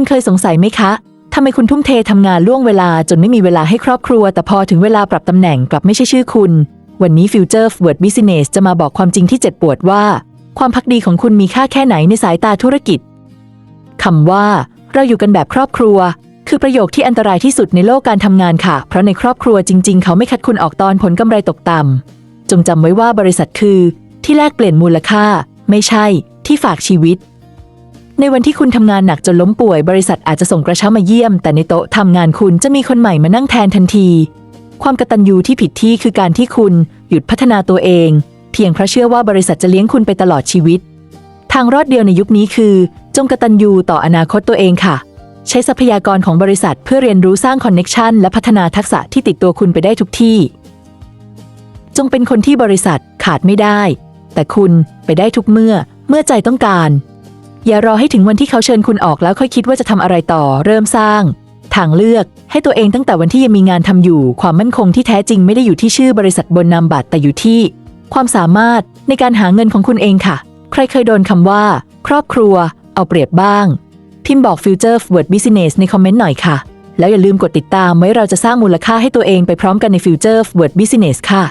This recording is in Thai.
คุณเคยสงสัยไหมคะทำไมคุณทุ่มเททำงานล่วงเวลาจนไม่มีเวลาให้ครอบครัว แต่พอถึงเวลาปรับตำแหน่งกลับไม่ใช่ชื่อคุณ วันนี้ Future Word Business จะมาบอกความจริงที่เจ็บปวดว่า ความพักดีของคุณมีค่าแค่ไหนในสายตาธุรกิจคำว่า เราอยู่กันแบบครอบครัว คือประโยคที่อันตรายที่สุดในโลกการทำงานค่ะ เพราะในครอบครัวจริง ๆ เขาไม่คัดคุณออกตอนผลกำไรตกต่ำจงจำไว้ว่าบริษัทคือ ที่แลกเปลี่ยนมูลค่า ไม่ใช่ ที่ฝากชีวิต ในวันที่คุณทำงานหนักจนล้มป่วย บริษัทอาจจะส่งกระเช้ามาเยี่ยม แต่ในโต๊ะทำงานคุณจะมีคนใหม่มานั่งแทนทันที ความกตัญญูที่ผิดที่คือการที่คุณหยุดพัฒนาตัวเอง เพียงเพราะเชื่อว่าบริษัทจะเลี้ยงคุณไปตลอดชีวิต ทางรอดเดียวในยุคนี้คือ จงกตัญญูต่ออนาคตตัวเองค่ะ ใช้ทรัพยากรของบริษัทเพื่อเรียนรู้สร้างคอนเน็ชันและพัฒนาทักษะที่ติดตัวคุณไปได้ทุกที่ จงเป็นคนที่บริษัทขาดไม่ได้ แต่คุณไปได้ทุกเมื่อเมื่อใจต้องการ อย่ารอให้ถึงวันที่เขาเชิญคุณออกแล้วค่อยคิดว่าจะทำอะไรต่อ เริ่มสร้าง ทางเลือก ให้ตัวเองตั้งแต่วันที่ยังมีงานทำอยู่ ความมั่นคงที่แท้จริงไม่ได้อยู่ที่ชื่อบริษัทบนนามบัตรแต่อยู่ที่ ความสามารถในการหาเงินของคุณเองค่ะ ใครเคยโดนคำว่า ครอบครัว เอาเปรียบบ้าง พิมพ์บอก Future Word Business ในคอมเมนต์หน่อยค่ะ แล้วอย่าลืมกดติดตามไว้เราจะสร้างมูลค่าให้ตัวเองไปพร้อมกันใน Future Word Business ค่ะ